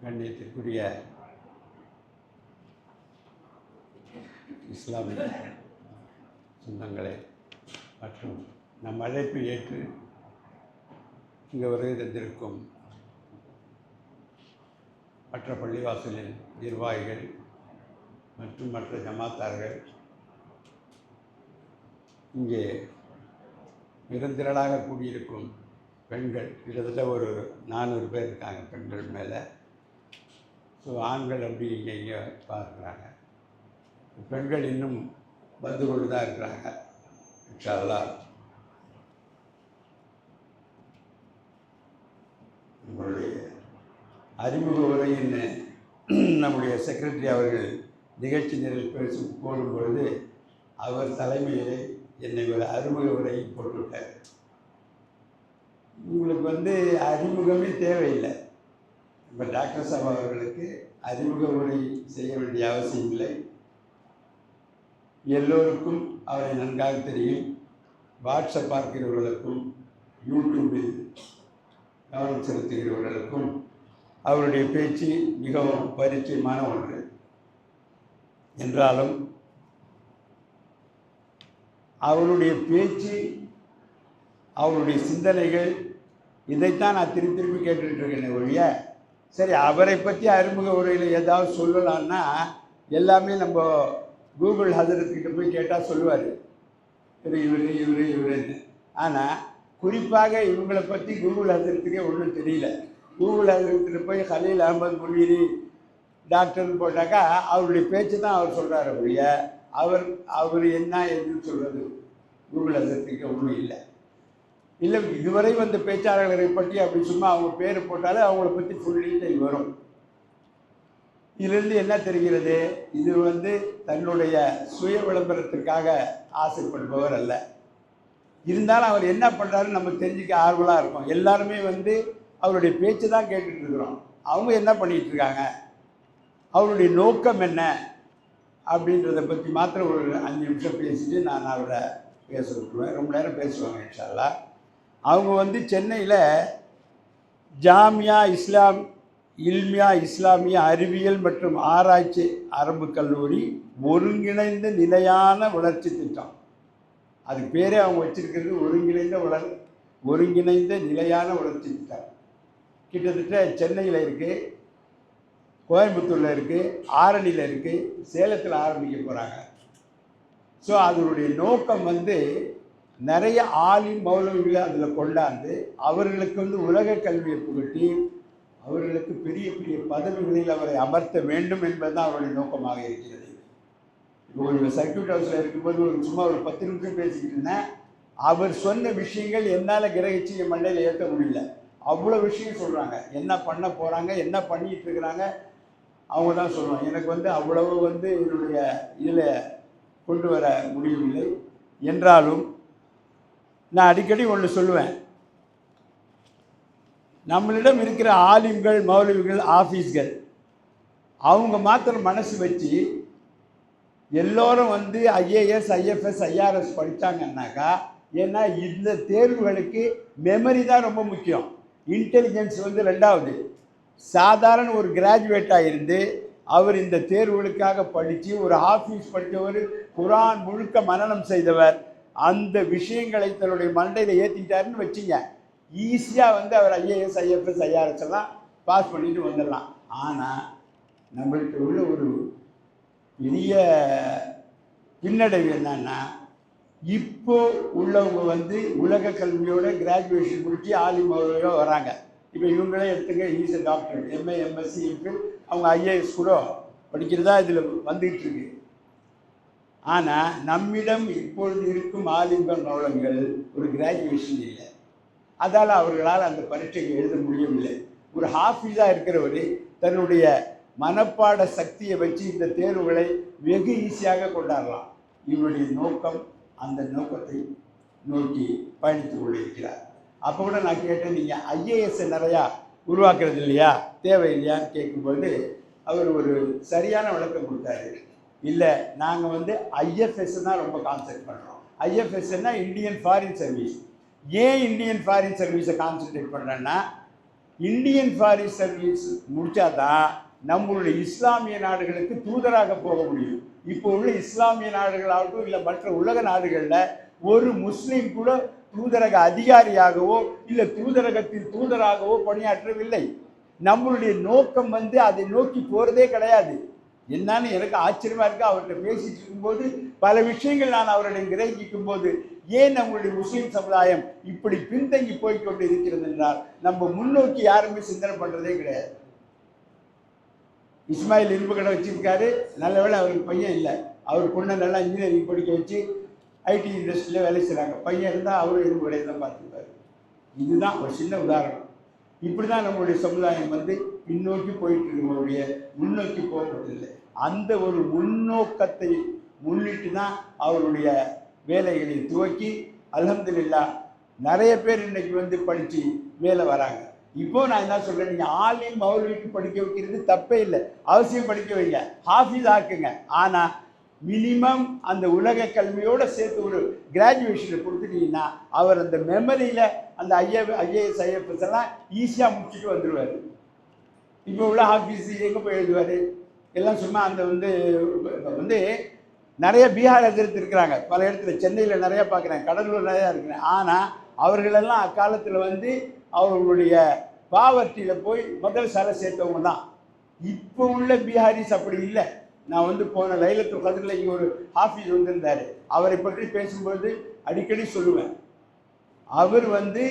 கண்ணியத்திற்குரிய இஸ்லாமிய சொந்தங்களே மற்றும் நம் அழைப்பை ஏற்று இங்கே வருகை தந்திருக்கும் மற்ற பள்ளிவாசலின் நிர்வாகிகள் மற்றும் மற்ற ஜமாத்தார்கள் இங்கே நிரந்தரலாக கூடியிருக்கும் பெண்கள் கிட்டத்தட்ட ஒரு நானூறு பேர் இருக்காங்க பெண்கள் மேலே. ஸோ ஆண்கள் அப்படி இங்கே இங்கே பார்க்குறாங்க. பெண்கள் இன்னும் வந்து கொண்டு தான் இருக்கிறாங்க. இன்ஷால்லா நம்மளுடைய அறிமுக உரையின் நம்முடைய செக்ரட்டரி அவர்கள் நிகழ்ச்சி நிரல் பேசி போடும் பொழுது அவர் தலைமையிலே என்னை ஒரு அறிமுக உரையை போட்டுவிட்டார். உங்களுக்கு வந்து அறிமுகமே தேவையில்லை. இப்போ டாக்டர் சாப் அவர்களுக்கு அறிமுக உரை செய்ய வேண்டிய அவசியம் இல்லை. எல்லோருக்கும் அவரை நன்றாக தெரியும். வாட்ஸ்அப் பார்க்கிறவர்களுக்கும் யூடியூபில் கவனம் செலுத்துகிறவர்களுக்கும் அவருடைய பேச்சு மிகவும் பரிச்சயமான ஒன்று. என்றாலும் அவருடைய பேச்சு அவருடைய சிந்தனைகள் இதைத்தான் நான் திருப்பி திருப்பி கேட்டுட்டு இருக்கேன் ஒழிய சரி அவரை பற்றி அறிமுக உரையில் ஏதாவது சொல்லலான்னா எல்லாமே நம்ம கூகுள் ஹசரத்துக்கிட்ட போய் கேட்டால் சொல்லுவார். இவர் இவர் இவர் இவருன்னு. ஆனால் குறிப்பாக இவங்களை பற்றி கூகுள் ஹசரத்துக்கே ஒன்றும் தெரியல. கூகுள் ஹசரத்துக்கு போய் ஹலீல் அகமது முனீரி டாக்டர்னு போட்டாக்கா அவருடைய பேச்சு தான் அவர் சொல்கிறார் ஒழிய அவர் அவர் என்ன எதுன்னு சொல்கிறது கூகுள் ஹசரத்துக்கு ஒன்றும் இல்லை. இல்லை இதுவரை வந்த பேச்சாளர்களை பற்றி அப்படி சும்மா அவங்க பேர் போட்டாலே அவங்கள பற்றி ஃபுல் டீட்டெயில் வரும். இதிலிருந்து என்ன தெரிகிறது? இது வந்து தன்னுடைய சுய விளம்பரத்திற்காக ஆசைப்படுபவர் அல்ல. இருந்தாலும் அவர் என்ன பண்ணுறாருன்னு நம்ம தெரிஞ்சுக்க ஆர்வலாக இருக்கும். எல்லாருமே வந்து அவருடைய பேச்சு தான் கேட்டுட்ருக்குறோம் அவங்க என்ன பண்ணிட்டு இருக்காங்க? அவருடைய நோக்கம் என்ன? அப்படின்றத பற்றி மாத்திரம் ஒரு அஞ்சு நிமிஷம் பேசிட்டு நான் அவரை பேச விட்டுருவேன். ரொம்ப நேரம் பேசுவாங்க இன்ஷால்லாம் அவங்க வந்து சென்னையில் ஜாமியா இஸ்லாம் இல்மியா இஸ்லாமிய அறிவியல் மற்றும் ஆராய்ச்சி அரபு கல்லூரி ஒருங்கிணைந்த நிலையான வளர்ச்சி திட்டம். அதுக்கு பேரே அவங்க வச்சுருக்கிறது ஒருங்கிணைந்த வளர் ஒருங்கிணைந்த நிலையான வளர்ச்சி திட்டம். கிட்டத்தட்ட சென்னையில் இருக்குது கோயம்புத்தூரில் இருக்குது ஆரணியில் இருக்குது சேலத்தில் ஆரம்பிக்க போகிறாங்க ஸோ அதனுடைய நோக்கம் வந்து நிறைய ஆலிம் மௌலவிகளை அதில் கொண்டாந்து அவர்களுக்கு வந்து உலக கல்வியை புகட்டி அவர்களுக்கு பெரிய பெரிய பதவிகளில் அவரை அமர்த்த வேண்டும் என்பதுதான் அவருடைய நோக்கமாக இருக்கிறது. இப்போ ஒரு சர்க்கியூட் ஹவுஸில் இருக்கும்போது ஒரு சும்மா ஒரு பத்து நிமிஷம் பேசிக்கிட்டு இருந்தேன். அவர் சொன்ன விஷயங்கள் என்னால் கிரகிச்சு என் மண்டையில் ஏற்ற முடியல. அவ்வளோ விஷயம் சொல்கிறாங்க என்ன பண்ண போகிறாங்க என்ன பண்ணிகிட்டு இருக்கிறாங்க? அவங்க தான் சொல்லுவாங்க எனக்கு வந்து அவ்வளவு வந்து என்னுடைய இதில் கொண்டு வர முடியவில்லை. என்றாலும் நான் அடிக்கடி ஒன்று சொல்லுவேன். நம்மளிடம் இருக்கிற ஆலிம்கள் மௌலவிகள் ஆஃபீஸ்கள் அவங்க மாத்திரம் மனசு வச்சு எல்லோரும் வந்து ஐஏஎஸ் ஐஎஃப்எஸ் ஐஆர்எஸ் படித்தாங்கன்னாக்கா ஏன்னா இந்த தேர்வுகளுக்கு மெமரி தான் ரொம்ப முக்கியம். இன்டெலிஜென்ஸ் வந்து ரெண்டாவது. சாதாரண ஒரு கிராஜுவேட்டாக இருந்து அவர் இந்த தேர்வுகளுக்காக படித்து ஒரு ஆஃபீஸ் படித்தவர் குரான் முழுக்க மனநம் செய்தவர் அந்த விஷயங்களை தன்னுடைய மண்டையில் ஏற்றிக்கிட்டாருன்னு வச்சுங்க. ஈஸியாக வந்து அவர் ஐஏஎஸ் ஐஎஃப்எஸ் ஐஆர்எஸ் எல்லாம் பாஸ் பண்ணிட்டு வந்துடலாம். ஆனால் நம்மளுக்கு உள்ள ஒரு பெரிய பின்னடைவு என்னன்னா இப்போ உள்ளவங்க வந்து உலக கல்வியோட கிராஜுவேஷன் முடிச்சு ஆலிமோட வராங்க. இப்போ இவங்களே எடுத்துங்க ஈஸ் டாக்டர் எம்ஏ எம்எஸ்சி இருக்கு அவங்க ஐஏஎஸ் கூட படிக்கிறதா இதில் வந்துகிட்டு இருக்கு. ஆனால் நம்மிடம் இப்பொழுது இருக்கும் ஆலிம்கள் நோலங்கள் ஒரு கிராஜுவேஷன் இல்லை. அதால் அவர்களால் அந்த பரீட்சையை எழுத முடியவில்லை. ஒரு ஹாஃபீஸாக இருக்கிறவர் தன்னுடைய மனப்பாட சக்தியை வச்சு இந்த தேர்வுகளை வெகு ஈஸியாக கொண்டாடலாம். இவருடைய நோக்கம் அந்த நோக்கத்தை நோக்கி பயணித்து கொண்டிருக்கிறார். அப்போ கூட நான் கேட்டேன் நீங்கள் ஐஏஎஸ் நிறையா உருவாக்குறது இல்லையா? தேவை இல்லையான்னு கேட்கும்போது அவர் ஒரு சரியான விளக்கம் கொடுத்தாரு. இல்லை நாங்கள் வந்து ஐஎஃப்எஸ் தான் ரொம்ப கான்சென்ட் பண்ணுறோம் ஐஎஃப்எஸ்னா இந்தியன் ஃபாரின் சர்வீஸ் ஏன் இந்தியன் ஃபாரின் சர்வீஸை கான்சென்ட்ரேட் பண்ணுறேன்னா இந்தியன் ஃபாரின் சர்வீஸ் முடித்தா தான் நம்மளுடைய இஸ்லாமிய நாடுகளுக்கு தூதராக போக முடியும். இப்போ உள்ள இஸ்லாமிய நாடுகளாகட்டும் இல்லை மற்ற உலக நாடுகளில் ஒரு முஸ்லீம் கூட தூதரக அதிகாரியாகவோ இல்லை தூதரகத்தில் தூதராகவோ பணியாற்றவில்லை. நம்மளுடைய நோக்கம் வந்து அதை நோக்கி போகிறதே கிடையாது. என்னன்னு எனக்கு ஆச்சரியமா இருக்கு. அவர்கிட்ட பேசிட்டு இருக்கும்போது பல விஷயங்கள் நான் அவரிடம் கிரகிக்கும் போது ஏன் நம்மளுடைய முஸ்லீம் சமுதாயம் இப்படி பின்தங்கி போய் கொண்டு இருக்கிறது என்றால் நம்ம முன்னோக்கி யாருமே சிந்தனை பண்றதே கிடையாது. இஸ்மாயில் இரும்பு கடை வச்சிருக்காரு. நல்லவேளை அவருக்கு பையன் இல்லை. அவர் பொண்ணை நல்லா இன்ஜினியரிங் படிக்க வச்சு ஐடி இண்டஸ்ட்ரியில் வேலை செய்கிறாங்க பையன் இருந்தால் அவரும் இரும்பு கடையை தான் பார்த்துருப்பாரு இதுதான் ஒரு சின்ன உதாரணம். இப்படி தான் நம்மளுடைய சமுதாயம் வந்து பின்னோக்கி போயிட்டு இருக்கவங்களுடைய முன்னோக்கி போகிறதில்லை அந்த ஒரு முன்னோக்கத்தை முன்னிட்டு தான் அவருடைய வேலைகளை துவக்கி அல்ஹம்துலில்லாஹ் நிறைய பேர் இன்னைக்கு வந்து படித்து மேலே வராங்க. இப்போ நான் என்ன சொல்கிறேன் நீங்கள் ஆலிம் மௌலவிக்கு படிக்க வைக்கிறது தப்பே இல்லை. அவசியம் படிக்க வைங்க. ஹாஃபிஸ் ஆக்குங்க. ஆனால் மினிமம் அந்த உலக கல்வியோடு சேர்த்து ஒரு கிராஜுவேஷனை கொடுத்துட்டீங்கன்னா அவர் அந்த மெமரியில் அந்த ஐஏ ஐஏஎஸ் ஐஎஃப்எஸ் எல்லாம் ஈஸியாக முடிச்சுட்டு வந்துடுவார் இப்போ உள்ள ஆஃபீஸ் எங்கே போய் எழுதுவார்? எல்லாம் சும்மா அந்த வந்து வந்து நிறைய பீகார் எதிர்த்து இருக்கிறாங்க. பல இடத்துல சென்னையில் நிறையா பார்க்குறேன் கடலூர் நிறையா இருக்கிறேன். ஆனால் அவர்களெல்லாம் அக்காலத்தில் வந்து அவர்களுடைய பாவர்ட்டியில் போய் முதல் சரை சேர்த்தவங்க தான். இப்போ உள்ள பீகாரிஸ் அப்படி இல்லை. நான் வந்து போன லைலத்து கதிரில் இங்கே ஒரு ஆஃபீஸ் வந்திருந்தார். அவரை பற்றி பேசும்போது அடிக்கடி சொல்லுவேன். அவர் வந்து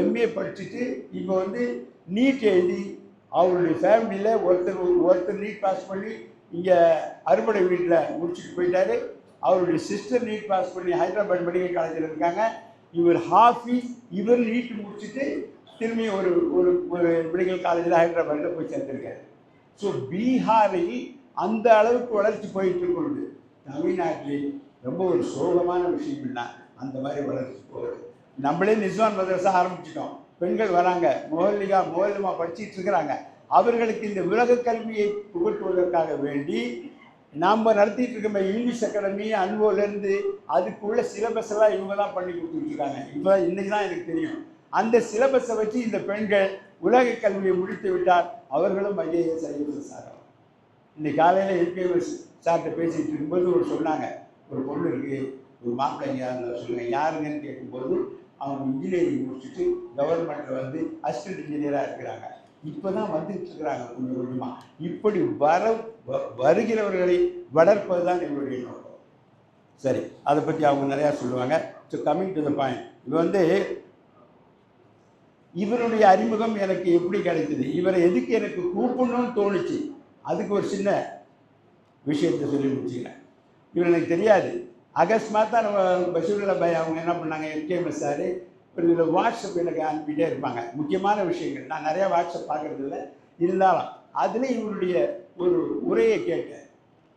எம்ஏ படிச்சுட்டு இப்போ வந்து நீட் எழுதி அவருடைய ஃபேமிலியில் ஒருத்தர் ஒருத்தர் நீட் பாஸ் பண்ணி இங்கே அறுபடை வீட்டில் முடிச்சுட்டு போயிட்டாரு. அவருடைய சிஸ்டர் நீட் பாஸ் பண்ணி ஹைதராபாத் மெடிக்கல் காலேஜில் இருக்காங்க. இவர் ஹாஃபீஸ் இவர் நீட் முடிச்சுட்டு திரும்பி ஒரு ஒரு ஒரு மெடிக்கல் காலேஜில் ஹைதராபாத்தில் போய் சேர்ந்துருக்காரு. ஸோ பீகாரில் அந்த அளவுக்கு வளர்ச்சி போயிட்டு இருக்கிறது தமிழ்நாட்டில் ரொம்ப ஒரு சோகமான விஷயம்னா அந்த மாதிரி வளர்ச்சி போகுது. நம்மளே நிஸ்வான் மதரசா ஆரம்பிச்சிட்டோம். பெண்கள் வராங்க. மோகலிகா மோகலிமா படிச்சுட்டு இருக்கிறாங்க. அவர்களுக்கு இந்த உலக கல்வியை புகட்டுவதற்காக வேண்டி நாம் நடத்திட்டு இருக்க இங்கிலீஷ் அகாடமி அன்போலேருந்து அதுக்குள்ள சிலபஸ் எல்லாம் இவங்க தான் பண்ணி கொடுத்துருக்காங்க இப்போ இன்னைக்கு தான் எனக்கு தெரியும். அந்த சிலபஸை வச்சு இந்த பெண்கள் உலக கல்வியை முடித்து விட்டால் அவர்களும் ஐஏஎஸ் ஐஏஎஸ் ஆகலாம் இன்னைக்கு காலையில் எல்கேஎஸ் சார்கிட்ட பேசிகிட்டு இருக்கும்போது ஒரு சொன்னாங்க. ஒரு பொண்ணு இருக்குது ஒரு மாப்பிள்ளைங்க சொல்லுங்கள் யாருங்கன்னு கேட்கும்போது அவங்க இன்ஜினியரிங் முடிச்சுட்டு கவர்மெண்ட்டில் வந்து அசிஸ்டன்ட் இன்ஜினியராக இருக்கிறாங்க. இப்போ தான் வந்துட்டு இருக்கிறாங்க கொஞ்சம் கொஞ்சமாக இப்படி வர வ- வருகிறவர்களை வளர்ப்பது தான் எங்களுடைய நோக்கம். சரி அதை பற்றி அவங்க நிறையா சொல்லுவாங்க. So coming to the point இது வந்து இவருடைய அறிமுகம் எனக்கு எப்படி கிடைத்தது? இவரை எதுக்கு எனக்கு கூப்பிடணும்னு தோணுச்சு? அதுக்கு ஒரு சின்ன விஷயத்தை சொல்லி முடிச்சுக்கிறேன். இவர் எனக்கு தெரியாது. அகஸ்மாத்தா நம்ம பஷீருல்லா பாய் அவங்க என்ன பண்ணாங்க எம்கேஎம்எஸ் சார் இப்போ இதில் வாட்ஸ்அப் எனக்கு அனுப்பிட்டே இருப்பாங்க முக்கியமான விஷயங்கள். நான் நிறையா வாட்ஸ்அப் பார்க்குறதில்ல இல்லை. இருந்தாலும் அதில் இவருடைய ஒரு உரையை கேட்டேன்.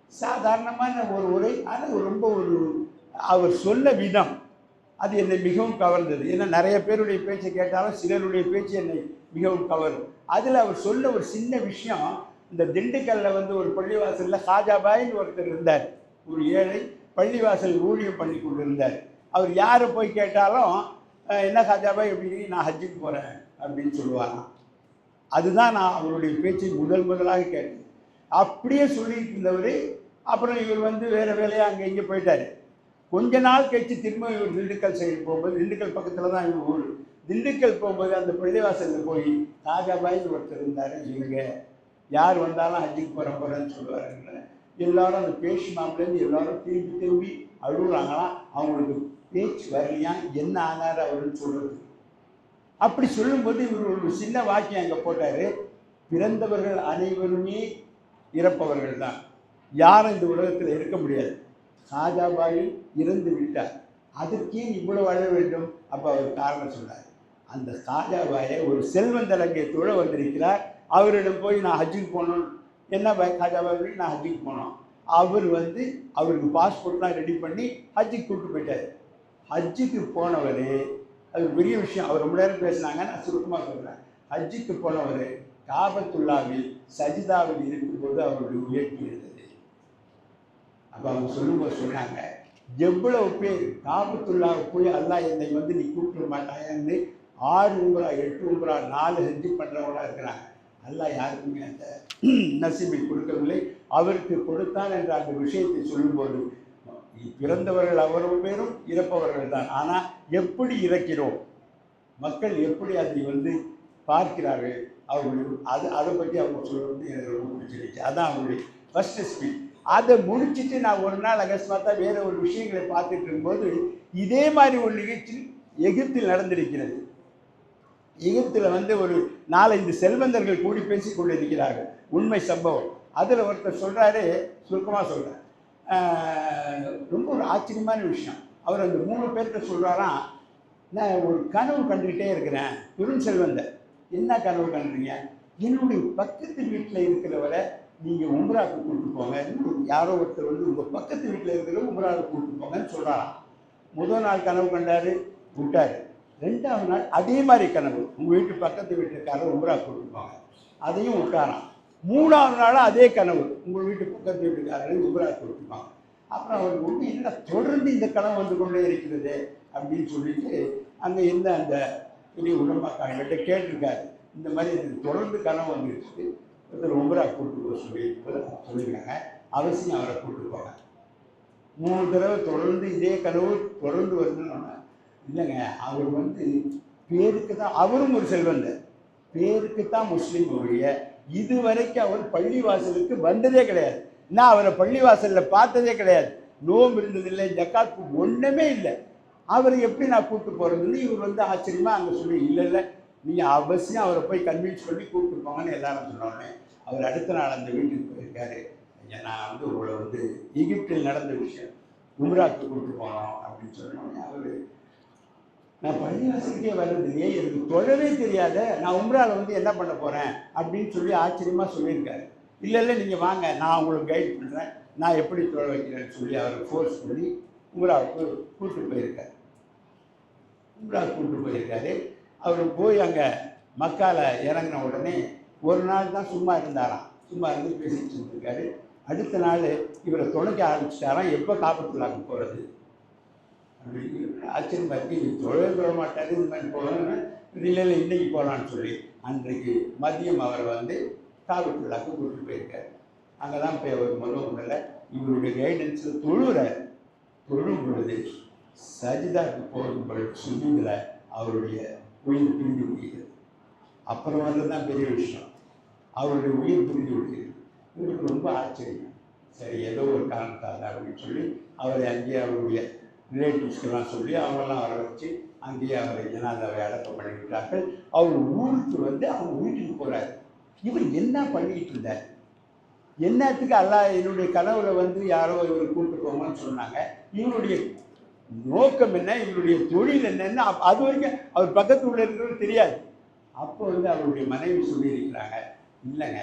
சாதாரணமான ஒரு உரை ஆனால் ரொம்ப ஒரு அவர் சொன்ன விதம் அது என்னை மிகவும் கவர்ந்தது. ஏன்னா நிறைய பேருடைய பேச்சை கேட்டாலும் சிலருடைய பேச்சு என்னை மிகவும் கவரும். அதில் அவர் சொன்ன ஒரு சின்ன விஷயம் இந்த திண்டுக்கல்ல வந்து ஒரு பள்ளிவாசலில் ஹாஜாபாயின்னு ஒருத்தர் இருந்தார். ஒரு ஏழை பள்ளிவாசல் ஊழியம் பண்ணி கொண்டு அவர் யாரை போய் கேட்டாலும் என்ன சாஜாபாய் எப்படி நான் ஹஜ்ஜுக்கு போகிறேன் அப்படின்னு சொல்லுவாராம். அதுதான் நான் அவருடைய பேச்சை முதல் முதலாக கேட்டேன். அப்படியே சொல்லிட்டு இருந்தவர் அப்புறம் இவர் வந்து வேறு வேலையாக அங்கே இங்கே போயிட்டார். கொஞ்ச நாள் கழிச்சு திரும்ப இவர் திண்டுக்கல் சைடு போகும்போது திண்டுக்கல் பக்கத்தில் தான் இவர் ஊர். திண்டுக்கல் போகும்போது அந்த பள்ளிவாசலில் போய் ராஜாபாய்னு ஒருத்தர் இருந்தார் இவங்க யார் வந்தாலும் ஹஜ்ஜுக்கு போகிற போகிறேன்னு சொல்லுவாருங்க. எல்லாரும் அந்த பேச்சு எல்லாரும் திரும்பி திரும்பி அழுகுறாங்களாம் அவங்களுக்கு பேச்சு வரலையா? என்ன ஆனார் அவருன்னு சொல்கிறது அப்படி சொல்லும்போது இவர் ஒரு சின்ன வாக்கியம் அங்கே போட்டார். பிறந்தவர்கள் அனைவருமே இறப்பவர்கள் தான் யாரும் இந்த உலகத்தில் இருக்க முடியாது. ஷாஜாபாய் இறந்து விட்டார். அதற்கே இவ்வளவு அழ வேண்டும். அப்போ அவர் காரணம் சொன்னார் அந்த ஷாஜாபாயை ஒரு செல்வந்த அங்கே தொழ வந்திருக்கிறார். அவரிடம் போய் நான் ஹஜ்ஜுக்கு போகணும்னு என்ன பாய் ஷாஜாபாய் நான் ஹஜ்ஜுக்கு போனோம். அவர் வந்து அவருக்கு பாஸ்போர்ட்லாம் ரெடி பண்ணி ஹஜ்ஜுக்கு கூப்பிட்டு போயிட்டார். ஹஜ்ஜுக்கு போனவர் அது பெரிய விஷயம். அவர் ரொம்ப நேரம் பேசினாங்க நான் சுருக்கமாக சொல்கிறேன் ஹஜ்ஜுக்கு போனவர் காபத்துல்லாவில் சஜிதாவில் இருக்கும்போது அவருடைய உயர்த்தி இருந்தது. அப்போ அவங்க சொல்லும்போது சொன்னாங்க எவ்வளவு பேர் காபத்துல்லாவை போய் அல்லாஹ் என்னை வந்து நீ கூப்பிட மாட்டாயான்னு ஆறு உம்பரா எட்டு உம்பரா நாலு ஹஜ்ஜு பண்ணுறவங்களா இருக்கிறாங்க. அல்லாஹ் யாருக்குமே அந்த நசீபை கொடுக்கவில்லை. அவருக்கு கொடுத்தான் என்ற அந்த விஷயத்தை சொல்லும்போது பிறந்தவர்கள் அவ்வளவு பேரும் இறப்பவர்கள் தான். ஆனால் எப்படி இறக்கிறோம்? மக்கள் எப்படி அதை வந்து பார்க்கிறார்கள்? அவர்கள் அது அதை பற்றி அவங்க சொல்கிறது எனக்கு ரொம்ப பிடிச்சிருச்சு. அதான் அவங்களுடைய ஃபஸ்ட்டு ஸ்பீச் அதை முடிச்சிட்டு நான் ஒரு நாள் அகஸ்மாத்தா வேறு ஒரு விஷயங்களை பார்த்துட்டு இருக்கும்போது இதே மாதிரி ஒரு நிகழ்ச்சி எகிப்தில் நடந்திருக்கிறது. எகிப்தில் வந்து ஒரு நாலஞ்சு செல்வந்தர்கள் கூடி பேசி கொண்டிருக்கிறார்கள். உண்மை சம்பவம். அதில் ஒருத்தர் சொல்கிறாரு சுருக்கமாக சொல்கிறார் ரொம்ப ஒரு ஆச்சரியமான விஷயம். அவர் அந்த மூணு பேர்கிட்ட சொல்கிறாராம் நான் ஒரு கனவு கண்டுக்கிட்டே இருக்கிறேன் பெரும் செல்வந்தர். என்ன கனவு கண்டுறீங்க என்னுடைய பக்கத்து வீட்டில் இருக்கிறவரை நீங்கள் உம்ராவுக்கு கூப்பிட்டு போங்க. யாரோ ஒருத்தர் வந்து உங்கள் பக்கத்து வீட்டில் இருக்கிற உம்ராவுக்கு கூப்பிட்டு போங்கன்னு சொல்கிறாராம் முதல் நாள் கனவு கண்டாரு விட்டார். ரெண்டாவது நாள் அதே மாதிரி கனவு. உங்கள் வீட்டு பக்கத்து வீட்டுக்காரர் உம்ரா கூப்பிட்டு அதையும் உட்காரான் மூணாவது நாள் அதே கனவு. உங்கள் வீட்டு பக்கத்து வீட்டுக்காரரையும் உம்ரா கூப்பிட்டு அப்புறம் அவருக்கு ஒன்று என்ன தொடர்ந்து இந்த கனவு வந்து கொண்டே இருக்கிறது அப்படின்னு சொல்லிட்டு அங்கே இருந்த அந்த பெரிய உடம்பாக்காரங்கிட்ட கேட்டிருக்காரு. இந்த மாதிரி எனக்கு தொடர்ந்து கனவு வந்துருச்சு. ஒருத்தர் உமரா கூட்டு போக சொல்லி சொல்லியிருக்காங்க. அவசியம் அவரை கூப்பிட்டு போங்க. மூணு தடவை தொடர்ந்து இதே கனவு தொடர்ந்து வருதுன்னு இல்லைங்க அவர் வந்து பேருக்கு தான் அவரும் ஒரு செல்வந்தர் பேருக்கு தான் முஸ்லீம் ஒழிய இதுவரைக்கும் அவர் பள்ளிவாசலுக்கு வந்ததே கிடையாது. நான் அவரை பள்ளிவாசலில் பார்த்ததே கிடையாது. நோம்பு இருந்ததில்லை ஜக்காத்து ஒன்றுமே இல்லை. அவரை எப்படி நான் கூப்பிட்டு போகிறதுன்னு இவர் வந்து ஆச்சரியமாக அங்கே சொல்லி இல்லை இல்லை நீங்கள் அவசியம் அவரை போய் கன்வின்ஸ் பண்ணி கூப்பிட்டு போங்கன்னு எல்லாரும் சொன்னோடனே அவர் அடுத்த நாள் அந்த வீட்டுக்கு போயிருக்காரு. ஐயா நான் வந்து உங்களை வந்து எகிப்தில் நடந்த விஷயம் உம்ராக்கு கூப்பிட்டு போனோம் அப்படின்னு சொன்னோடனே அவர் நான் பள்ளிவாசலுக்கே வர்றதுலையே எனக்கு தொழவே தெரியாத. நான் உம்ராவில் வந்து என்ன பண்ண போகிறேன் அப்படின்னு சொல்லி ஆச்சரியமாக சொல்லியிருக்காரு. இல்லை இல்லை நீங்கள் வாங்க. நான் உங்களுக்கு கைட் பண்ணுறேன் நான் எப்படி தொழ வைக்கிறேன்னு சொல்லி அவரை ஃபோர்ஸ் பண்ணி உம்ராவுக்கு கூப்பிட்டு போயிருக்காரு. உம்ரா கூப்பிட்டு போயிருக்காரு. அவர் போய் அங்கே மக்கால இறங்கின உடனே ஒரு நாள் தான் சும்மா இருந்தாராம். சும்மா இருந்து பேசிட்டு இருந்திருக்காரு அடுத்த நாள் இவரை தொலைக்க ஆரம்பிச்சிட்டாராம். எப்போ காப்பத்துள்ளாங்க போகிறது ஆச்சரியம் பார்த்து இது தொழவே தொழ மாட்டாரு இந்த மாதிரி போகணும்னு இல்லை இல்லை போகலான்னு சொல்லி அன்றைக்கு மதியம் அவர் வந்து காவல்துள்ளாக்கு கூப்பிட்டு போயிருக்காரு. அங்கே தான் போய் அவர் முதல் முதல்ல இவருடைய கைடன்ஸில் தொழுகிறார் தொழும் பொழுது சஜிதாக்கு போகும் பொழுது சுஜூதில் அவருடைய உயிர் பிரிந்து விடுகிறது. அப்புறம் வந்து தான் பெரிய விஷயம். அவருடைய உயிர் பிரிந்து விடுகிறது. இவருக்கு ரொம்ப ஆச்சரியம். சரி ஏதோ ஒரு காரணத்தால் அப்படின்னு சொல்லி அவரை அங்கேயே அவருடைய ரிலேட்டிவ்ஸ்க்கெல்லாம் சொல்லி அவங்கெல்லாம் வர வச்சு அங்கேயே அவரை ஜனாதாவை அடக்கம் பண்ணிக்கிட்டார்கள். அவர் ஊருக்கு வந்து அவங்க வீட்டுக்கு போகிறாரு இவர் என்ன பண்ணிக்கிட்டு இருந்தார்? என்னத்துக்கு அல்லாஹ் என்னுடைய கனவுல வந்து யாரோ இவர் கூப்பிட்டு போங்கன்னு சொன்னாங்க. இவருடைய நோக்கம் என்ன? இவருடைய தொழில் என்னன்னு அது வரைக்கும் அவர் பக்கத்து உள்ள இருக்கிறது தெரியாது. அப்போ வந்து அவருடைய மனைவி சொல்லியிருக்கிறாங்க இல்லைங்க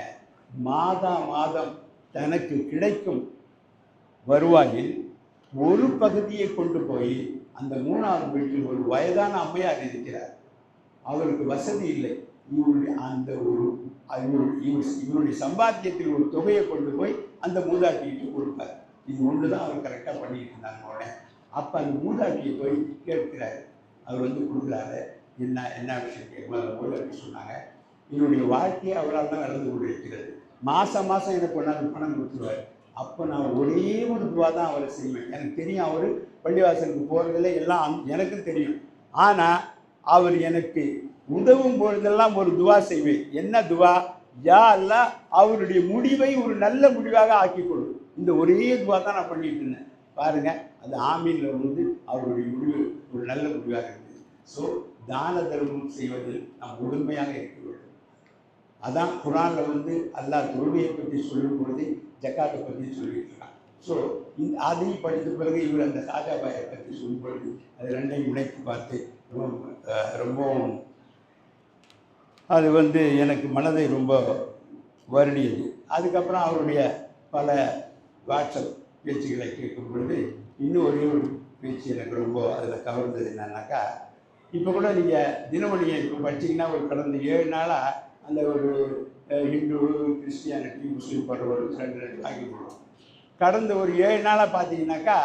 மாதா மாதம் தனக்கு கிடைக்கும் வருவாயில் ஒரு பகுதியை கொண்டு போய் அந்த மூணாவது வீட்டில் ஒரு வயதான அம்மையார் இருக்கிறார். அவருக்கு வசதி இல்லை. இவருடைய அந்த ஒரு இவருடைய சம்பாத்தியத்தில் ஒரு தொகையை கொண்டு போய் அந்த மூதாட்டிக்கு கொடுப்பார். இது ஒன்று தான் அவர் கரெக்டாக பண்ணிட்டு இருந்தாங்க உடனே அப்போ அந்த மூதாட்டியை போய் கேட்கிறார். அவர் வந்து கொடுக்குறாரு. என்ன என்ன விஷயம் கேட்கும்போது அந்த மூதாட்டி சொன்னாங்க என்னுடைய வாழ்க்கையை அவரால் தான் நடந்து கொண்டிருக்கிறது. மாதம் மாதம் எனக்கு கொண்டாந்து பணம் கொடுத்துருவார். அப்போ நான் ஒரே ஒரு துவா தான் அவரை செய்வேன். எனக்கு தெரியும் அவர் பள்ளிவாசலுக்கு போகிறதில்ல எல்லாம் எனக்கும் தெரியும். ஆனால் அவர் எனக்கு உதவும் பொழுதெல்லாம் ஒரு துவா செய்வேன். என்ன துவா? யா அல்லாஹ் அவருடைய முடிவை ஒரு நல்ல முடிவாக ஆக்கி கொடு. இந்த ஒரே துவா தான் நான் பண்ணிட்டு இருந்தேன். பாருங்கள் அது ஆமீனில் வந்து அவருடைய முடிவு ஒரு நல்ல முடிவாக இருந்தது. ஸோ தான தர்மம் செய்வதில் நாம் முழுமையாக இருக்கிறோம் அதான் குரானில் வந்து அல்லாஹ் தொழுகையை பற்றி சொல்லும் பொழுது ஜக்காத்தை பற்றி சொல்லியிருக்கிறான். ஸோ இந்த அதையும் படித்த பிறகு இவர் அந்த சாஜாபாயை பற்றி சொல்லும் பொழுது அது ரெண்டையும் இணைத்து பார்த்து ரொம்ப ரொம்பவும் அது வந்து எனக்கு மனதை ரொம்ப வருடியது. அதுக்கப்புறம் அவருடைய பல வாட்ஸ்அப் பேச்சுகளை கேட்கும் பொழுது இன்னும் ஒரே ஒரு பேச்சு எனக்கு ரொம்ப அதில் கவர்ந்தது என்னன்னாக்கா இப்போ கூட நீங்கள் தினமணியை இப்போ படிச்சீங்கன்னா ஒரு கடந்த ஏழு நாளாக அந்த ஒரு ஹிந்து கிறிஸ்டியானிட்டி முஸ்லீம் படுறவர் ஒரு ரெண்டு ரெண்டு போடுறோம். கடந்த ஒரு ஏழு நாளாக பார்த்தீங்கன்னாக்கா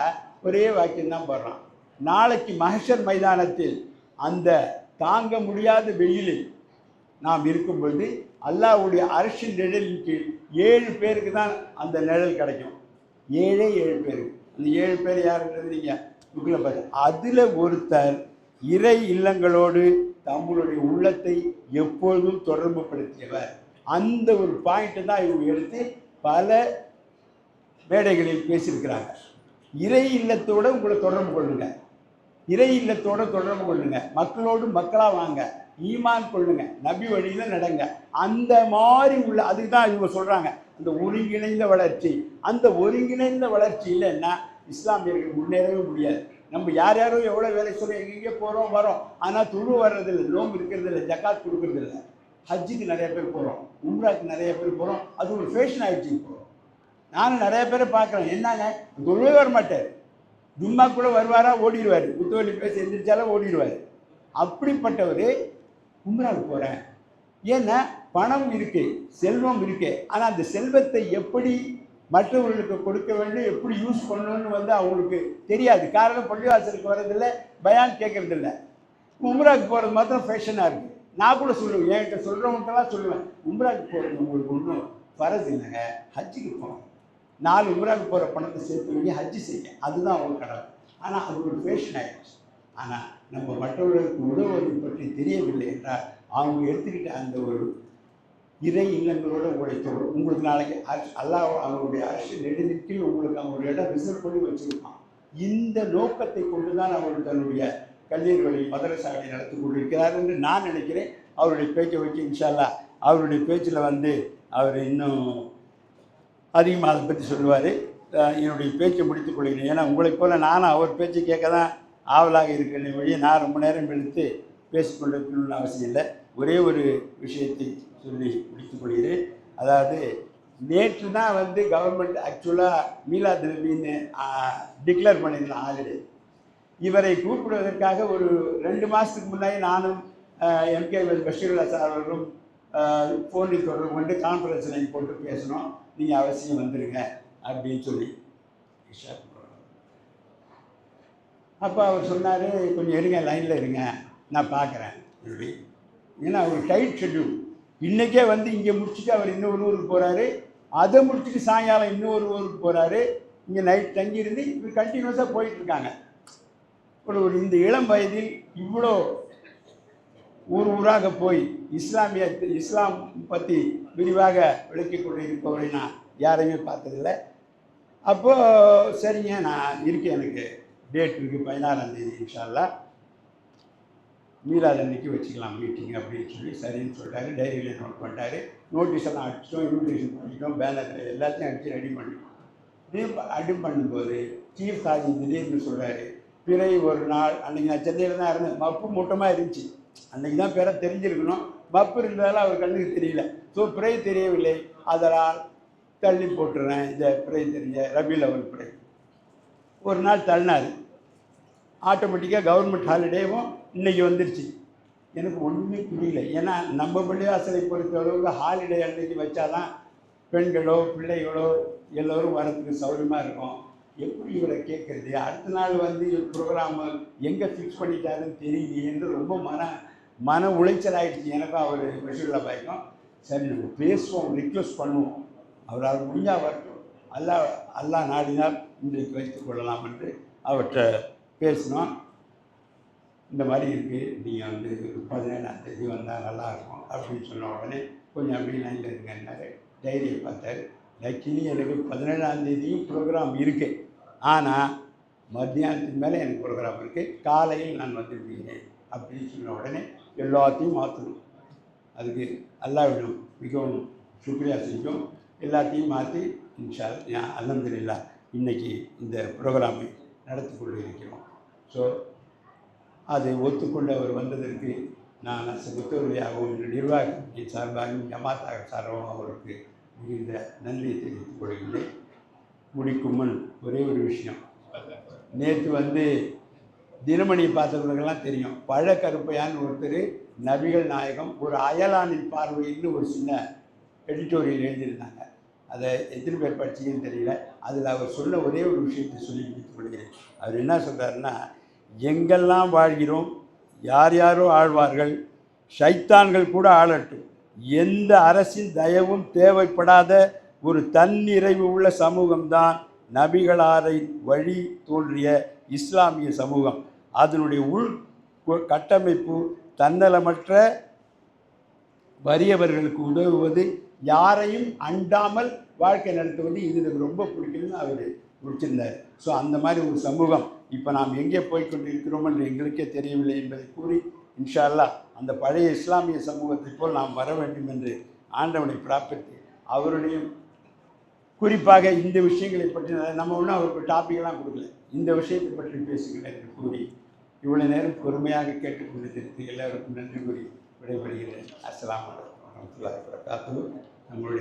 ஒரே வாக்கியம் தான் போடுறான். நாளைக்கு மகஷர் மைதானத்தில் அந்த தாங்க முடியாத வெயிலில் நாம் இருக்கும்பொழுது அல்லாவுடைய அரசின் நிழலின் கீழ் ஏழு பேருக்கு தான் அந்த நிழல் கிடைக்கும். ஏழே ஏழு பேருக்கு அந்த ஏழு பேர் யாருன்றது நீங்கள் புக்கில் பார்த்து அதில் ஒருத்தர் இறை இல்லங்களோடு தங்களுடைய உள்ளத்தை எப்பொழுதும் தொடர்பு படுத்தியவர். அந்த ஒரு பாயிண்ட்டை தான் இவங்க எடுத்து பல மேடைகளில் பேசியிருக்கிறாங்க. இறை இல்லத்தோடு உங்களை தொடர்பு கொள்ளுங்க. இறை இல்லத்தோடு தொடர்பு கொள்ளுங்க. மக்களோடு மக்களாக வாங்க. ஈமான் கொள்ளுங்க. நபி வழியில் நடங்க. அந்த மாதிரி உள்ள அதுக்கு தான் இவங்க சொல்கிறாங்க அந்த ஒருங்கிணைந்த வளர்ச்சி. அந்த ஒருங்கிணைந்த வளர்ச்சி இல்லைன்னா இஸ்லாமியர்கள் முன்னேறவே முடியாது. நம்ம யார் யாரோ எவ்வளோ வேலை சொல்ல எங்கெங்கே போகிறோம் வரோம். ஆனால் துணு வர்றதில்லை நோம்பு இருக்கிறது இல்லை ஜக்காத் கொடுக்கறது இல்லை ஹஜ்ஜுக்கு நிறைய பேர் போகிறோம் உம்ராக்கு நிறைய பேர் போகிறோம் அது ஒரு ஃபேஷன் ஆகிடுச்சு இப்போ. நானும் நிறைய பேரை பார்க்குறேன். என்னங்க? தொழுவே வர மாட்டார் ஜும்மா கூட வருவாரா ஓடிடுவார். குத்தவழி பேசி எந்திரிச்சாலும் ஓடிடுவார். அப்படிப்பட்டவர் உம்ராவுக்கு போகிறேன் ஏன்னா பணம் இருக்கு செல்வம் இருக்கு. ஆனால் அந்த செல்வத்தை எப்படி மற்றவர்களுக்கு கொடுக்க வேண்டும் எப்படி யூஸ் பண்ணணும்னு வந்து அவங்களுக்கு தெரியாது. காரணம் பள்ளிவாசலுக்கு வரதில்லை பயான் கேட்கறதில்ல. உம்ராக்கு போகிறது மாத்திரம் ஃபேஷனாக இருக்குது நான் கூட சொல்லுவேன் என்கிட்ட சொல்கிறவங்கள்ட்டலாம் சொல்லுவேன் உம்ராக்கு போகிறது உங்களுக்கு ஒன்றும் வரது இல்லைங்க ஹஜ்ஜுக்கு போகணும். நாலு உம்ராக்கு போகிற பணத்தை சேர்த்து வைங்க ஹஜ்ஜு செய்ய அதுதான் அவங்க கடமை. ஆனால் அது ஒரு ஃபேஷன் ஆகிடுச்சு ஆனால் நம்ம மற்றவர்களுக்கு உதவுவதை பற்றி தெரியவில்லை என்றால் அவங்க எடுத்துக்கிட்ட அந்த ஒரு இறை இல்லங்களோடு உங்களை தொடரும் உங்களுக்கு நாளைக்கு அல்லாஹ் அவங்களுடைய அரசு நெடுநிற்கில் உங்களுக்கு அவங்க இடம் ரிசர்வ் பண்ணி வச்சுருப்பான். இந்த நோக்கத்தை கொண்டு தான் அவர் தன்னுடைய கல்லூரிகளை மதரசாவை நடத்தி கொண்டிருக்கிறார் என்று நான் நினைக்கிறேன். அவருடைய பேச்சை வச்சு இன்ஷால்லா அவருடைய பேச்சில் வந்து அவர் இன்னும் அதிகமாக அதை பற்றி சொல்லுவார். என்னுடைய பேச்சை முடித்துக் கொள்கிறேன். ஏன்னா உங்களைப் போல நானும் அவர் பேச்சை கேட்க தான் ஆவலாக இருக்கிறேன் வழியே நான் ரொம்ப நேரம் எடுத்து பேசிக்கொண்டிருக்கணும்னு அவசியம் இல்லை. ஒரே ஒரு விஷயத்தை சொல்லி முடித்துக் கொள்கிறேன் அதாவது நேற்று தான் வந்து கவர்மெண்ட் ஆக்சுவலாக மீலா நபின்னு டிக்ளேர் பண்ணியிருந்தேன் ஆல்ரெடி இவரை கூப்பிடுவதற்காக ஒரு ரெண்டு மாதத்துக்கு முன்னாடி நானும் எம்கே பஷீருல்லா சார் அவர்களும் ஃபோனில் தொடர்பு கொண்டு கான்ஃபரன்ஸ் லைன் போட்டு பேசணும். நீங்கள் அவசியம் வந்துடுங்க அப்படின்னு சொல்லி. அப்போ அவர் சொன்னார் கொஞ்சம் இருங்க லைனில் இருங்க. நான் பார்க்குறேன் சொல்லி ஏன்னா அவர் டைட் ஷெட்யூல் இன்றைக்கே வந்து இங்கே முடிச்சுட்டு அவர் இன்னொரு ஊருக்கு போகிறாரு அதை முடிச்சுட்டு சாயங்காலம் இன்னொரு ஊருக்கு போகிறாரு இங்கே நைட் தங்கியிருந்து இவர் கண்டினியூஸாக போயிட்டுருக்காங்க. ஒரு ஒரு இந்த இளம் வயதில் இவ்வளோ ஊர் ஊராக போய் இஸ்லாமிய இஸ்லாம் பற்றி விரிவாக விளக்கி கொண்டு இருப்பவரை நான் யாரையுமே பார்த்ததில்லை. அப்போது சரிங்க நான் இருக்கேன் எனக்கு. டேட் இருக்குது பதினாறாம் தேதி மீலாது அன்னைக்கு வச்சுக்கலாம் மீட்டிங் அப்படின்னு சொல்லி சரின்னு சொல்லிட்டாரு. டைரியில் நோட் பண்ணிட்டாரு. நோட்டீஸ் எல்லாம் அடிச்சிட்டோம் இன்விடேஷன் பண்ணிட்டோம் பேனர் எல்லாத்தையும் அடித்து ரெடி பண்ணிட்டோம். இதே அடி பண்ணும்போது சீஃப் சாதி திடீர்னு சொல்கிறாரு பிறை ஒரு நாள் அன்றைக்கி நான் சென்னையில் தான் இருந்தேன். மப்பு மூட்டமாக இருந்துச்சு. அன்றைக்கி தான் பேரை தெரிஞ்சிருக்கணும். மப்பு இருந்ததால் அவர் கண்ணுக்கு தெரியல. ஸோ பிறை தெரியவில்லை. அதனால் தள்ளி போட்டுறேன். இந்த பிறை தெரிஞ்ச ரபி லெவல் பிறை. ஒரு நாள் தள்ளினார். ஆட்டோமேட்டிக்காக கவர்மெண்ட் ஹாலிடேவும் இன்றைக்கி வந்துருச்சு. எனக்கு ஒன்றுமே புரியல. ஏன்னா நம்ம பள்ளிவாசலை பொறுத்த அளவுக்கு ஹாலிடே அன்றைக்கி வச்சாதான் பெண்களோ பிள்ளைகளோ எல்லோரும் வரதுக்கு சௌகரியமாக இருக்கும். எப்படி இவரை கேட்குறது? அடுத்த நாள் வந்து ப்ரோக்ராமு எங்கே ஃபிக்ஸ் பண்ணிட்டாருன்னு தெரியலையேன்னு என்று ரொம்ப மன மன உளைச்சல் ஆகிடுச்சு எனக்கும் அவர் மெஷூரில் பாய்க்கும். சரி நம்ம பேசுவோம் ரிக்வெஸ்ட் பண்ணுவோம். அவரால் முடிஞ்சால் வரட்டும். அல்லா அல்லா நாடினால் இன்றைக்கு வைத்துக் கொள்ளலாம் என்று அவர்கிட்ட பேசினோம் இந்த மாதிரி இருக்குது நீங்கள் வந்து பதினேழாம் தேதி வந்தால் நல்லாயிருக்கும் அப்படின்னு சொன்ன உடனே கொஞ்சம் அப்படி லைனில் இருக்கேன்னாரு டைரியை பார்த்தாரு. லட்சுமி எனக்கு பதினேழாம் தேதியும் ப்ரோக்ராம் இருக்குது ஆனால் மத்தியானத்துக்கு மேலே எனக்கு ப்ரோக்ராம் இருக்குது காலையில் நான் வந்து அப்படின்னு சொன்ன உடனே எல்லாத்தையும் மாற்றணும் அதுக்கு அல்லாவிடம் மிகவும் சுக்ரியா செஞ்சோம். எல்லாத்தையும் மாற்றி இன்ஷா அலமதுல்லா இன்னைக்கு இந்த ப்ரோக்ராமை நடத்தி கொண்டு இருக்கிறோம் ஸோ அதை ஒத்துக்கொண்டு அவர் வந்ததற்கு நான் செகுத்தவர்களாகவும் நிர்வாகத்தை சார்பாகவும் ஜமாத்தாக சார்பாகவும் அவருக்கு மிகுந்த நன்றியை தெரிவித்துக் கொள்கின்றேன். முடிக்கும் முன் ஒரே ஒரு விஷயம். நேற்று வந்து தினமணியை பார்த்தவங்களுக்கெல்லாம் தெரியும். பழ கருப்பையான்னு ஒருத்தர் நபிகள் நாயகம் ஒரு அயலானின் பார்வையின்னு ஒரு சின்ன எடிட்டோரியல் எழுதியிருந்தாங்க. அதை எத்தனை பேர் படிச்சிங்கன்னு தெரியல. அதில் அவர் சொன்ன ஒரே ஒரு விஷயத்தை சொல்லி முடித்துக் கொள்கிறேன். அவர் என்ன சொல்கிறாருன்னா எங்கெல்லாம் வாழ்கிறோம் யார் யாரோ ஆழ்வார்கள் ஷைத்தான்கள் கூட ஆளட்டும். எந்த அரசின் தயவும் தேவைப்படாத ஒரு தன்னிறைவு உள்ள சமூகம்தான் நபிகளாரை வழி தோன்றிய இஸ்லாமிய சமூகம். அதனுடைய உள் கட்டமைப்பு தன்னலமற்ற வறியவர்களுக்கு உதவுவது யாரையும் அண்டாமல் வாழ்க்கை நடத்துவது இது எனக்கு ரொம்ப பிடிக்கும்னு அவர் முடிச்சிருந்தார் ஸோ அந்த மாதிரி ஒரு சமூகம் இப்போ நாம் எங்கே போய் கொண்டிருக்கிறோம் என்று எங்களுக்கே தெரியவில்லை என்பதை கூறி இன்ஷா அல்லாஹ் அந்த பழைய இஸ்லாமிய சமூகத்தை போல் நாம் வர வேண்டும் என்று ஆண்டவனை பிரார்த்தித்து அவருடைய குறிப்பாக இந்த விஷயங்களை பற்றி நம்ம ஒன்றும் அவருக்கு டாப்பிக்கெல்லாம் கொடுக்கல. இந்த விஷயத்தை பற்றி பேசுகிறேன் என்று கூறி இவ்வளோ நேரம் பொறுமையாக கேட்டுக்கொண்டிருக்கிறது எல்லாருக்கும் நன்றி கூறி விடைபெறுகிறேன். அஸ்லாம் அலைக்கும் நம்மளுடைய